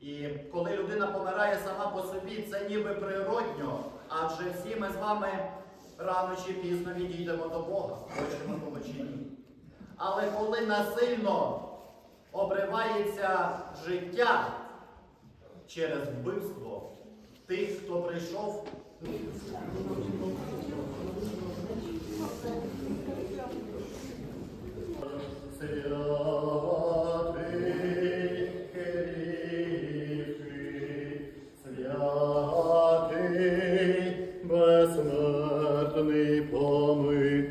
І коли людина помирає сама по собі, це ніби природньо, адже всі ми з вами рано чи пізно відійдемо до Бога, хочемо того чи ні. Але коли насильно обривається життя через вбивство тих, хто прийшов помилуй.